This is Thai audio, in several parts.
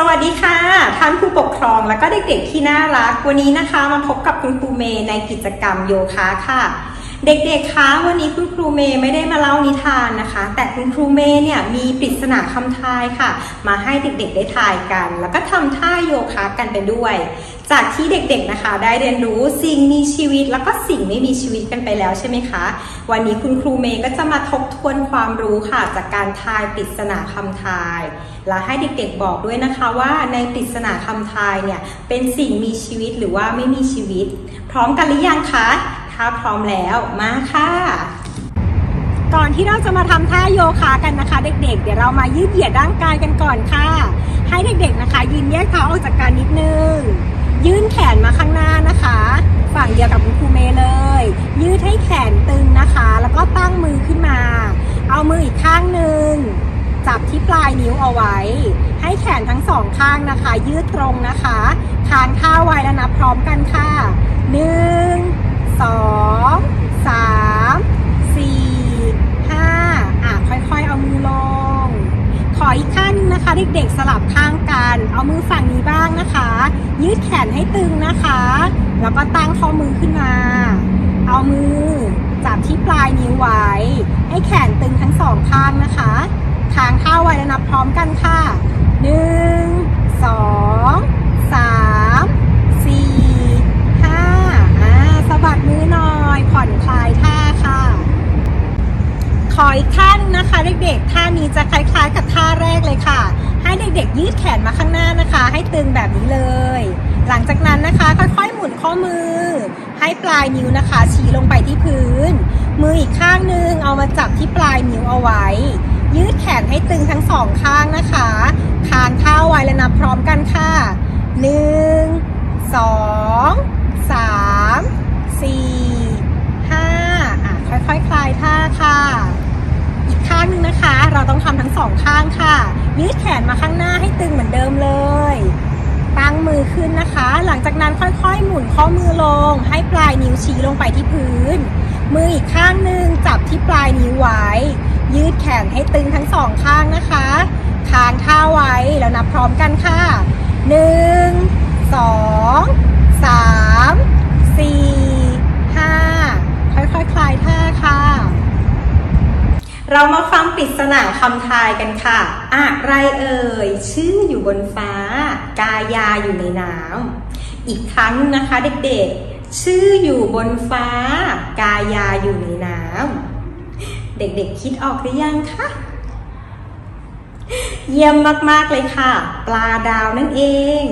สวัสดีค่ะ ท่านผู้ปกครองและก็เด็กๆที่น่ารัก วันนี้นะคะมาพบกับคุณครูเมย์ในกิจกรรมโยคะค่ะ เด็กๆ คะ วันนี้คุณครูเมย์ไม่ได้มาเล่านิทานนะคะ แต่คุณครูเมย์เนี่ยมีปริศนาคำทายค่ะ มาให้เด็กๆ ได้ทายกัน แล้วก็ทำท่าโยคะกันไปด้วย จากที่เด็กๆ นะคะ ได้เรียนรู้สิ่งมีชีวิตแล้วก็สิ่งไม่มีชีวิตกันไปแล้วใช่ไหมคะ วันนี้คุณครูเมย์ก็จะมาทบทวนความรู้ค่ะ จากการทายปริศนาคำทาย และให้เด็กๆ บอกด้วยนะคะว่าในปริศนาคำทายเนี่ยเป็นสิ่งมีชีวิตหรือว่าไม่มีชีวิต พร้อมกันหรือยังคะ ถ้าพร้อมแล้วมาค่ะ ก่อนที่เราจะมาทำท่าโยคะกันนะคะ เด็กๆเดี๋ยวเรามายืดเหยียดร่างกายกันก่อนค่ะ ให้เด็กๆนะคะ ยืนแยกเท้าออกจากกันนิดนึง ยื่นแขนมาข้างหน้านะคะ ฝั่งเดียวกับคุณครูเมย์เลย ยืดให้แขนตึงนะคะ แล้วก็ตั้งมือขึ้นมา เอามืออีกข้างหนึ่งจับที่ปลายนิ้วเอาไว้ ให้แขนทั้งสองข้างนะคะ ยืดตรงนะคะค้างท่าไว้แล้วนับพร้อมกันค่ะหนึ่ง สองสามสี่ห้าอะค่อยๆ เอามือลง ขออีกข้างนึงนะคะ เด็กๆสลับข้างกัน เอามือฝั่งนี้บ้างนะคะ ยืดแขนให้ตึงนะคะ แล้วก็ตั้งข้อมือขึ้นมา เอามือจับที่ปลายนิ้วไว้ ให้แขนตึงทั้งสองข้างนะคะค้างท่าไว้แล้วนับพร้อมกันค่ะหนึ่ง ให้ปลายนิ้วนะคะ ชี้ลงไปที่พื้น มืออีกข้างนึงเอามาจับที่ปลายนิ้วเอาไว้ ยืดแขนให้ตึงทั้งสองข้างนะคะคางเท้าไว้และนับพร้อมกันค่ะหนึ่งสองสามสี่ห้าอะค่อยๆคคลายท่าค่ะ อีกข้างหนึงนะคะ เราต้องทำทั้งสองข้างค่ะ ยืดแขนมาข้างหน้าให้ตึงเหมือนเดิมเลย ตั้งมือขึ้นนะคะ หลังจากนั้นค่อยๆ หมุนข้อมือลง ให้ปลายนิ้วชี้ลงไปที่พื้น มืออีกข้างหนึ่งจับที่ปลายนิ้วไว้ ยืดแขนให้ตึงทั้งสองข้างนะคะค้างท่าไว้แล้วนับพร้อมกันค่ะหนึ่งสองสามสี่ห้าค่อยๆคลายท่า เรามาฟังปริศนาคำทายกันค่ะ อะไรเอ่ย ชื่ออยู่บนฟ้า กายาอยู่ในน้ำ อีกครั้งนะคะเด็กๆ ชื่ออยู่บนฟ้า กายาอยู่ในน้ำ เด็กๆ คิดออกหรือยังคะ เยี่ยมมากๆเลยค่ะ ปลาดาวนั่นเอง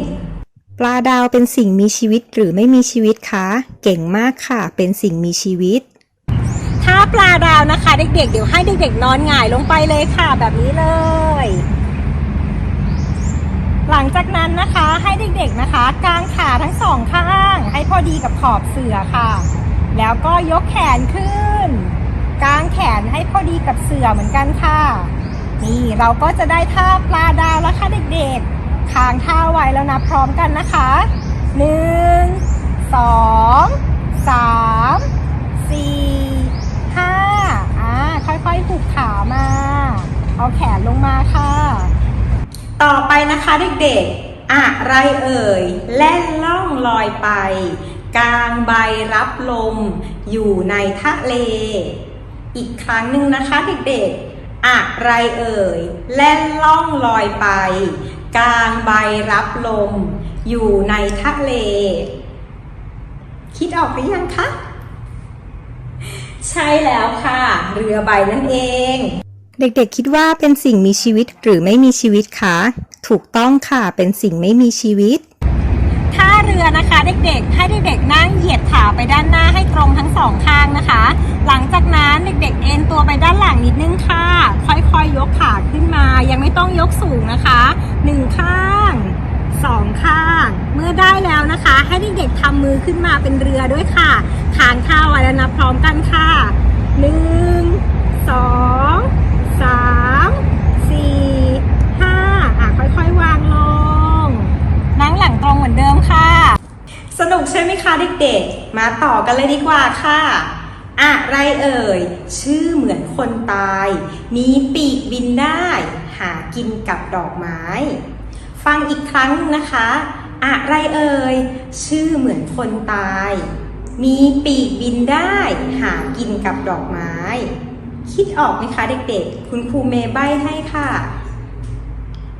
ปลาดาวเป็นสิ่งมีชีวิตหรือไม่มีชีวิตคะ เก่งมากค่ะ เป็นสิ่งมีชีวิต ปลาดาวนะคะ เด็กๆเดี๋ยวให้เด็กๆนอนหงายลงไปเลยค่ะ แบบนี้เลย หลังจากนั้นนะคะให้เด็กๆนะคะกางขาทั้งสองข้าง ให้พอดีกับขอบเสื่อค่ะ แล้วก็ยกแขนขึ้น กางแขนให้พอดีกับเสื่อเหมือนกันค่ะ นี่เราก็จะได้ท่าปลาดาวแล้วค่ะเด็กๆค้างท่าไว้แล้วนะพร้อมกันนะคะหนึ่งสองสามสี่ ห้าอ่า ค่อยๆหุบขามา เอาแขนลงมาค่ะ ต่อไปนะคะเด็กๆ อะไรเอ่ย แล่นล่องลอยไป กลางใบรับลม อยู่ในทะเล อีกครั้งหนึ่งนะคะเด็กๆอะไรเอ่ย แล่นล่องลอยไป กลางใบรับลม อยู่ในทะเล คิดออกหรือยังคะ ใช่แล้วค่ะ เรือใบนั่นเอง เด็กๆคิดว่าเป็นสิ่งมีชีวิตหรือไม่มีชีวิตคะถูกต้องค่ะเป็นสิ่งไม่มีชีวิต ท่าเรือนะคะเด็กๆ ให้เด็กๆนั่งเหยียดขาไปด้านหน้าให้ตรงทั้งสองข้างนะคะ หลังจากนั้นเด็กๆ เอ็นตัวไปด้านหลังนิดนึงค่ะ ค่อยๆ ยกขาขึ้นมา ยังไม่ต้องยกสูงนะคะหนึ่งข้างสองข้าง เมื่อได้แล้วนะคะ ให้เด็กๆทำมื อขึ้นมาเป็นเรือด้วยค่ะขานข้าวแล้วนับพร้อมกันค่ะหนึ่งสองสามสี่ห้าอะค่อยๆวางลง นั่งหลังตรงเหมือนเดิมค่ะ สนุกใช่ไหมคะเด็กๆ มาต่อกันเลยดีกว่าค่ะอะไรเอ่ย ชื่อเหมือนคนตาย มีปีกบินได้ หากินกับดอกไม้ ฟังอีกครั้งนะคะ อะไรเอ่ย ชื่อเหมือนคนตาย มีปีกบินได้ หากินกับดอกไม้ คิดออกไหมคะเด็กๆ คุณครูเมย์ใบให้ค่ะ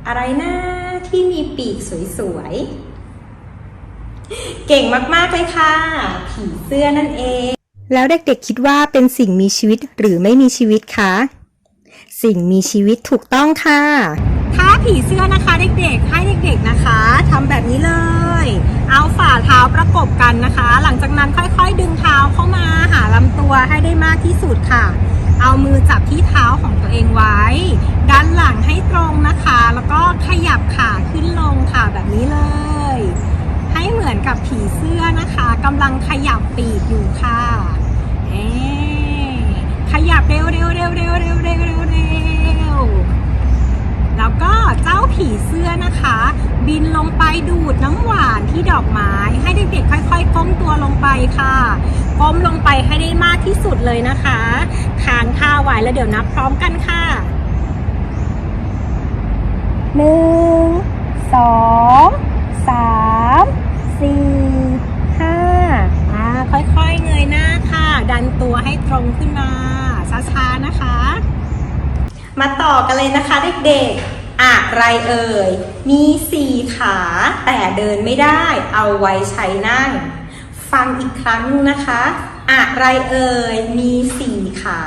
อะไรนะที่มีปีกสวยๆ เก่งมากๆเลยค่ะ ผีเสื้อนั่นเอง แล้วเด็กๆคิดว่าเป็นสิ่งมีชีวิตหรือไม่มีชีวิตคะ สิ่งมีชีวิตถูกต้องค่ะ ถ้าผีเสื้อนะคะเด็กๆ ให้เด็กๆนะคะทำแบบนี้เลย เอาฝ่าเท้าประกบกันนะคะ หลังจากนั้นค่อยๆ ดึงเท้าเข้ามาหาลำตัวให้ได้มากที่สุดค่ะ เอามือจับที่เท้าของตัวเองไว้ ด้านหลังให้ตรงนะคะ แล้วก็ขยับขาขึ้นลงค่ะแบบนี้เลย ให้เหมือนกับผีเสื้อนะคะกำลังขยับปีกอยู่ค่ะเอ๊ะ ยับเร็วเร็วเร็วเร็วเร็วเร็วเร็วแล้วก็เจ้าผีเสื้อนะคะ บินลงไปดูดน้ำหวานที่ดอกไม้ ให้เด็กๆค่อย ๆ ก้มตัวลงไปค่ะ ก้มลงไปให้ได้มากที่สุดเลยนะคะค้างท่าไว้แล้วเดี๋ยวนับพร้อมกันค่ะหนึ่งสองสามสี่ ค่อยๆเงยหน้าค่ะ ดันตัวให้ตรงขึ้นมาช้าๆนะคะ มาต่อกันเลยนะคะเด็กๆอะไรเอ่ย มีสี่ขาแต่เดินไม่ได้ เอาไว้ใช้นั่ง ฟังอีกครั้งหนึ่งนะคะ อะไรเอ่ย มีสี่ขา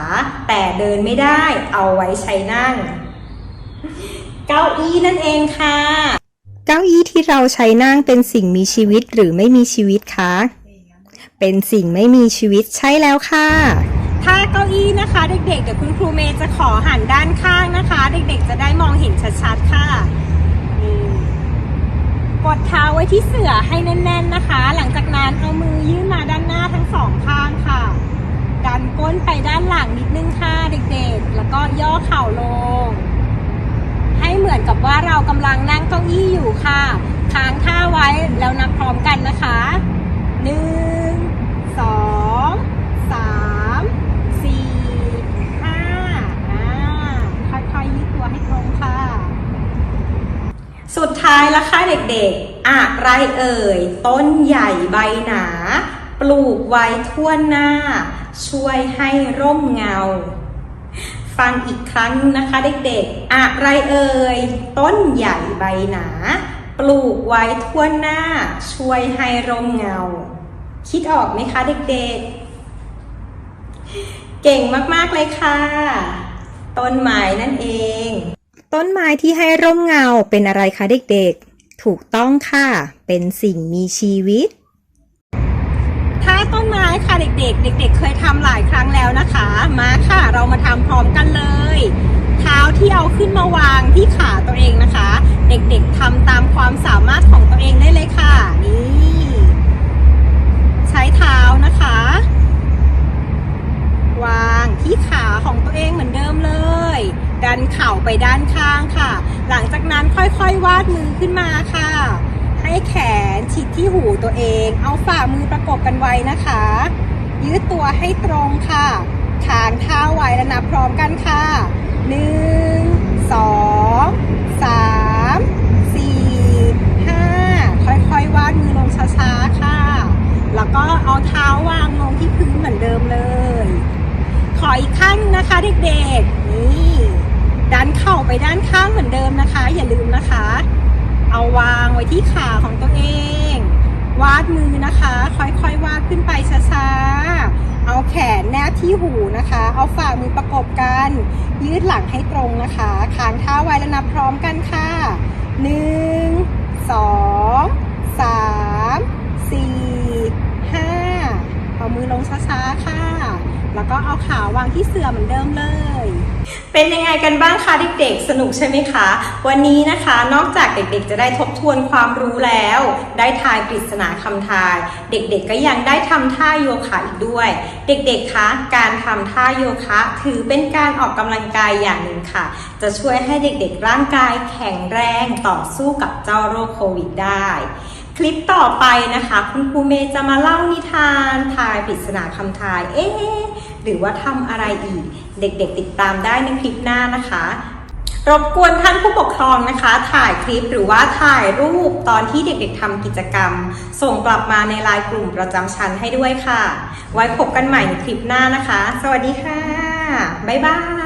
แต่เดินไม่ได้ เอาไว้ใช้นั่ง เก้าอี้นั่นเองค่ะ เก้าอี้ที่เราใช้นั่งเป็นสิ่งมีชีวิตหรือไม่มีชีวิตคะ เป็นสิ่งไม่มีชีวิตใช่แล้วค่ะ ถ้าเก้าอี้นะคะ เด็กๆเดี๋ยวคุณครูเมย์จะขอหันด้านข้างนะคะ เด็กๆ จะได้มองเห็นชัดๆค่ะนี่กดเท้าไว้ที่เสื่อให้แน่น ๆนะคะ หลังจากนั้นเอามือยื่นมาด้านหน้าทั้งสองข้างค่ะ ดันก้นไปด้านหลังนิดนึงค่ะเด็กๆ แล้วก็ย่อเข่าลง ให้เหมือนกับว่าเรากำลังนั่งเก้าอี้อยู่ค่ะ ค้างท่าไว้แล้วนับพร้อมกันนะคะหนึ่ง สองสามสี่ห้าอ่าค่อยๆยืดตัวให้ตรงค่ะ สุดท้ายล้วค่ะเด็กๆ อะไรเอ่ย ต้นใหญ่ใบหนา ปลูกไว้ทั่วหน้า ช่วยให้ร่มเงา ฟังอีกครั้งนะคะเด็กๆ อะไรเอ่ย ต้นใหญ่ใบหนา ปลูกไว้ทั่วหน้า ช่วยให้ร่มเงา คิดออกไหมคะเด็กๆ เก่งมากๆเลยค่ะ ต้นไม้นั่นเอง ต้นไม้ที่ให้ร่มเงาเป็นอะไรคะเด็กๆ ถูกต้องค่ะ เป็นสิ่งมีชีวิต ถ้าต้นไม้ค่ะเด็กๆ เด็ก ๆ เคยทำหลายครั้งแล้วนะคะ มาค่ะเรามาทำพร้อมกันเลย เท้าที่เอาขึ้นมาวางที่ขาตัวเองนะคะ เด็กๆทำตามความสามารถของตัวเองได้เลยค่ะนี่ ไปด้านข้างค่ะ หลังจากนั้นค่อยๆวาดมือขึ้นมาค่ะ ให้แขนชิดที่หูตัวเอง เอาฝ่ามือประกบกันไว้นะคะ ยืดตัวให้ตรงค่ะขางเท้าไว้แล้วนับพร้อมกันค่ะหนึ่งสองสามสี่ห้าค่อยๆวาดมือลงช้าๆค่ะ แล้วก็เอาเท้าวางลงที่พื้นเหมือนเดิมเลย ขออีกข้างหนึงนะคะเด็กๆ นี่ ดันเข่าไปด้านข้างเหมือนเดิมนะคะ อย่าลืมนะคะ เอาวางไว้ที่ขาของตัวเอง วาดมือนะคะ ค่อยๆวาดขึ้นไปช้าๆ เอาแขนแนบที่หูนะคะ เอาฝ่ามือประกบกัน ยืดหลังให้ตรงนะคะค้างเท้าไว้แล้วนับพร้อมกันค่ะหนึ่งสองสามสี่ห้าเอามือลงช้าๆค่ะ แล้วก็เอาขาวางที่เสื่อเหมือนเดิมเลย เป็นยังไงกันบ้างคะเด็กๆ สนุกใช่ไหมคะ วันนี้นะคะนอกจากเด็กๆ จะได้ทบทวนความรู้แล้ว ได้ทายปริศนาคำทาย เด็กๆ ก็ยังได้ทำท่าโยคะอีกด้วย เด็กๆ คะ การทำท่าโยคะ ถือเป็นการออกกำลังกายอย่างหนึ่งค่ะ จะช่วยให้เด็กๆ ร่างกายแข็งแรงต่อสู้กับเจ้าโรคโควิดได้คลิปต่อไปนะคะ คุณครูเมย์จะมาเล่านิทานทายปริศนาคำทาย เอ๊ะ หรือว่าทำอะไรอีก เด็กๆติดตามได้ในคลิปหน้านะคะรบกวนท่านผู้ปกครองนะคะ ถ่ายคลิปหรือว่าถ่ายรูปตอนที่เด็กๆทำกิจกรรม ส่งกลับมาในไลน์กลุ่มประจำชั้นให้ด้วยค่ะ ไว้พบกันใหม่ในคลิปหน้านะคะ สวัสดีค่ะ บ๊ายบาย